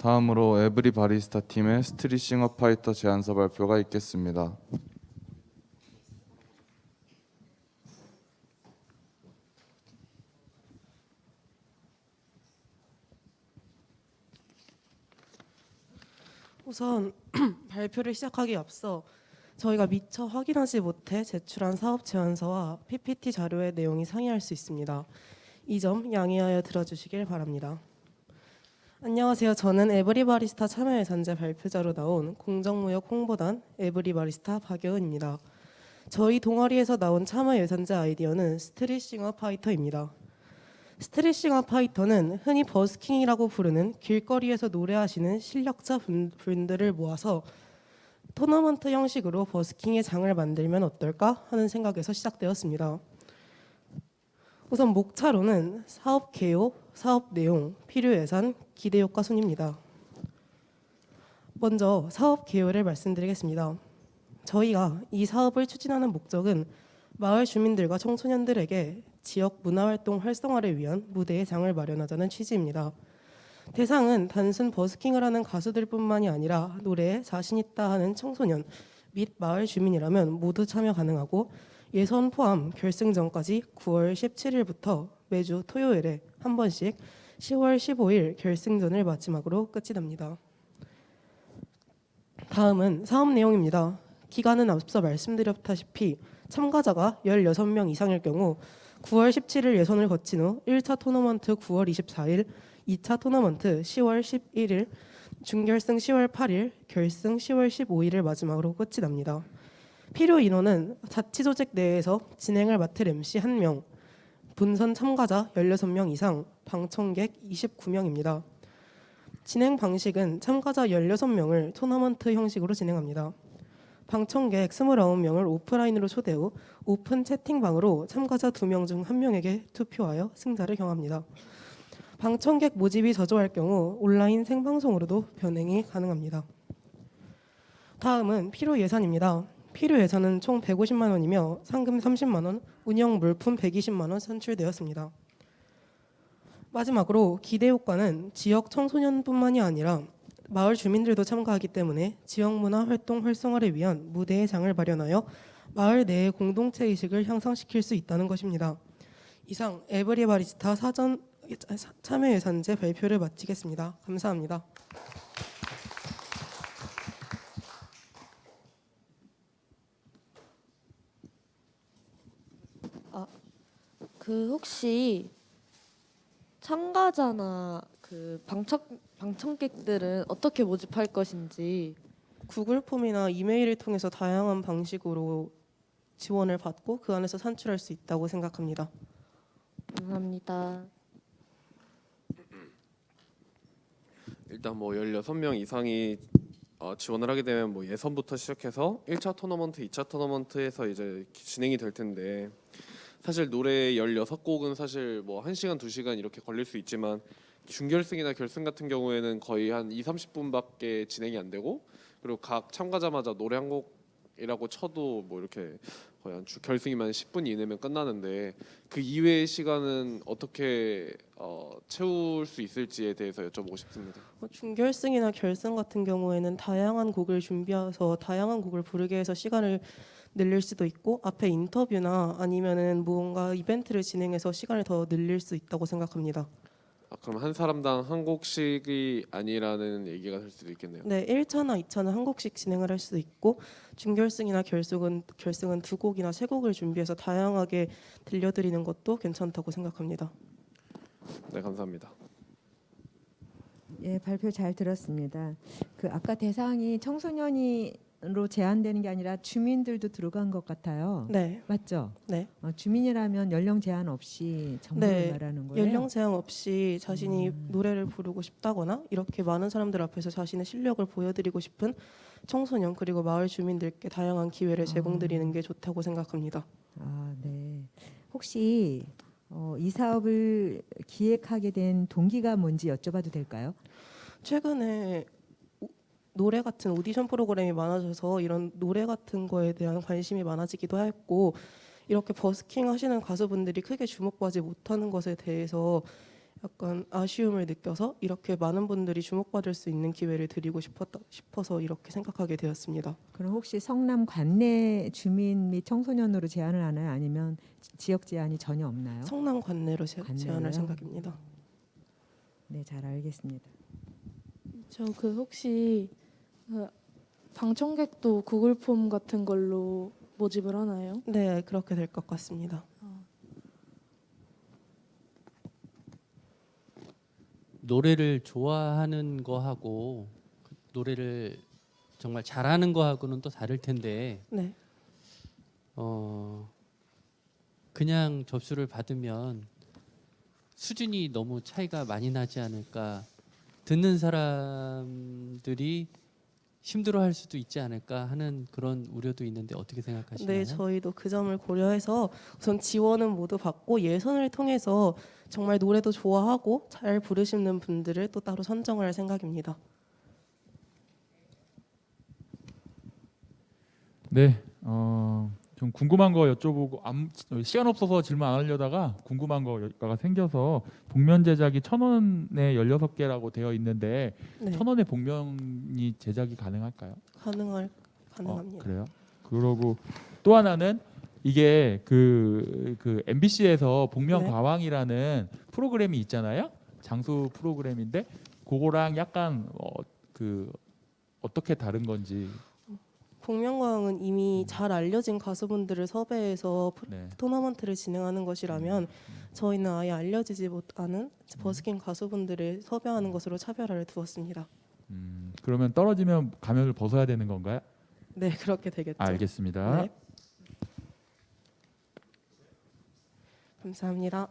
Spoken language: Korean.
다음으로 에브리 바리스타 팀의 스트릿 싱어 파이터 제안서 발표가 있겠습니다. 우선 발표를 시작하기 앞서 저희가 미처 확인하지 못해 제출한 사업 제안서와 PPT 자료의 내용이 상이할 수 있습니다. 이 점 양해하여 들어주시길 바랍니다. 안녕하세요. 저는 에브리바리스타 참여예산제 발표자로 나온 공정무역 홍보단 에브리바리스타 박여은입니다. 저희 동아리에서 나온 참여예산제 아이디어는 스트릿싱어 파이터입니다. 스트릿싱어 파이터는 흔히 버스킹이라고 부르는 길거리에서 노래하시는 실력자 분- 분들을 모아서 토너먼트 형식으로 버스킹의 장을 만들면 어떨까 하는 생각에서 시작되었습니다. 우선 목차로는 사업 개요, 사업 내용, 필요 예산, 기대 효과 순입니다. 먼저 사업 개요를 말씀드리겠습니다. 저희가 이 사업을 추진하는 목적은 마을 주민들과 청소년들에게 지역 문화활동 활성화를 위한 무대의 장을 마련하자는 취지입니다. 대상은 단순 버스킹을 하는 가수들뿐만이 아니라 노래에 자신 있다 하는 청소년 및 마을 주민이라면 모두 참여 가능하고 예선 포함 결승전까지 9월 17일부터 매주 토요일에 한 번씩 10월 15일 결승전을 마지막으로 끝이 납니다. 다음은 사업 내용입니다. 기간은 앞서 말씀드렸다시피 참가자가 16명 이상일 경우 9월 17일 예선을 거친 후 1차 토너먼트 9월 24일, 2차 토너먼트 10월 11일, 준결승 10월 8일, 결승 10월 15일을 마지막으로 끝이 납니다. 필요 인원은 자치 조직 내에서 진행을 맡을 MC 1명, 본선 참가자 16명 이상, 방청객 29명입니다. 진행 방식은 참가자 16명을 토너먼트 형식으로 진행합니다. 방청객 29명을 오프라인으로 초대 후 오픈 채팅방으로 참가자 2명 중 1명에게 투표하여 승자를 경합니다. 방청객 모집이 저조할 경우 온라인 생방송으로도 변행이 가능합니다. 다음은 필요 예산입니다. 필요 예산은 총 150만 원이며 상금 30만 원, 운영 물품 120만 원 산출되었습니다. 마지막으로 기대 효과는 지역 청소년뿐만이 아니라 마을 주민들도 참가하기 때문에 지역 문화 활동 활성화를 위한 무대의 장을 마련하여 마을 내의 공동체 의식을 향상시킬 수 있다는 것입니다. 이상 에브리 바리스타 사전 참여 예산제 발표를 마치겠습니다. 감사합니다. 그 혹시 참가자나 그 방청 방청객들은 어떻게 모집할 것인지 구글 폼이나 이메일을 통해서 다양한 방식으로 지원을 받고 그 안에서 산출할 수 있다고 생각합니다. 감사합니다. 일단 뭐 16명 이상이 어, 지원을 하게 되면 뭐 예선부터 시작해서 1차 토너먼트, 2차 토너먼트에서 이제 진행이 될 텐데 사실 노래 16곡은 사실 뭐 1시간, 2시간 이렇게 걸릴 수 있지만 준결승이나 결승 같은 경우에는 거의 한 2, 30분밖에 진행이 안 되고 그리고 각 참가자마자 노래 한 곡이라고 쳐도 뭐 이렇게 거의 한 주- 결승이면 10분 이내면 끝나는데 그 이외의 시간은 어떻게 어, 채울 수 있을지에 대해서 여쭤보고 싶습니다. 뭐 준결승이나 결승 같은 경우에는 다양한 곡을 준비해서 다양한 곡을 부르게 해서 시간을 늘릴 수도 있고 앞에 인터뷰나 아니면은 뭔가 이벤트를 진행해서 시간을 더 늘릴 수 있다고 생각합니다. 아, 그럼 한 사람당 한 곡씩이 아니라는 얘기가 될 수도 있겠네요. 네, 1차나 2차는 한 곡씩 진행을 할 수도 있고 준결승이나 결승은 결승은 두 곡이나 세 곡을 준비해서 다양하게 들려드리는 것도 괜찮다고 생각합니다. 네, 감사합니다. 예, 발표 잘 들었습니다. 그 아까 대상이 청소년이 로 제한되는 게 아니라 주민들도 들어간 것 같아요. 네, 맞죠? 네. 어, 주민이라면 연령 제한 없이 정보를 네, 말하는 거예요. 연령 제한 없이 자신이 음. 노래를 부르고 싶다거나 이렇게 많은 사람들 앞에서 자신의 실력을 보여드리고 싶은 청소년 그리고 마을 주민들께 다양한 기회를 제공드리는 게 좋다고 생각합니다. 아, 네. 혹시 어, 이 사업을 기획하게 된 동기가 뭔지 여쭤봐도 될까요? 최근에 오- 노래 같은 오디션 프로그램이 많아져서 이런 노래 같은 거에 대한 관심이 많아지기도 했고 이렇게 버스킹 하시는 가수분들이 크게 주목받지 못하는 것에 대해서 약간 아쉬움을 느껴서 이렇게 많은 분들이 주목받을 수 있는 기회를 드리고 싶었다, 싶어서 이렇게 생각하게 되었습니다. 그럼 혹시 성남 관내 주민 및 청소년으로 제한을 하나요? 아니면 지- 지역 제한이 전혀 없나요? 성남 관내로 제, 관내로요? 제안할 생각입니다. 네, 잘 알겠습니다. 저 그 혹시 그 방청객도 구글 폼 같은 걸로 모집을 하나요? 네, 그렇게 될 것 같습니다. 노래를 좋아하는 거하고 그 노래를 정말 잘하는 거하고는 또 다를 텐데 네, 어 그냥 접수를 받으면 수준이 너무 차이가 많이 나지 않을까 듣는 사람들이 힘들어할 수도 있지 않을까 하는 그런 우려도 있는데 어떻게 생각하시나요? 네, 저희도 그 점을 고려해서 우선 지원은 모두 받고 예선을 통해서 정말 노래도 좋아하고 잘 부르시는 분들을 또 따로 선정을 할 생각입니다. 네, 어, 좀 궁금한 거 여쭤보고 암, 시간 없어서 질문 안 하려다가 궁금한 거가 생겨서 복면 제작이 천 원에 16개라고 되어 있는데 네, 천 원에 복면이 제작이 가능할까요? 가능할 가능합니다. 어, 그래요? 그러고 또 하나는 이게 그, 그 MBC에서 복면 네. 가왕이라는 프로그램이 있잖아요. 장수 프로그램인데 그거랑 약간 어, 그 어떻게 다른 건지 복면가왕은 이미 잘 알려진 가수분들을 섭외해서 프로- 네. 토너먼트를 진행하는 것이라면 저희는 아예 알려지지 못하는 버스킹 가수분들을 섭외하는 것으로 차별화를 두었습니다. 음, 그러면 떨어지면 가면을 벗어야 되는 건가요? 네, 그렇게 되겠죠. 알겠습니다. 네. 감사합니다.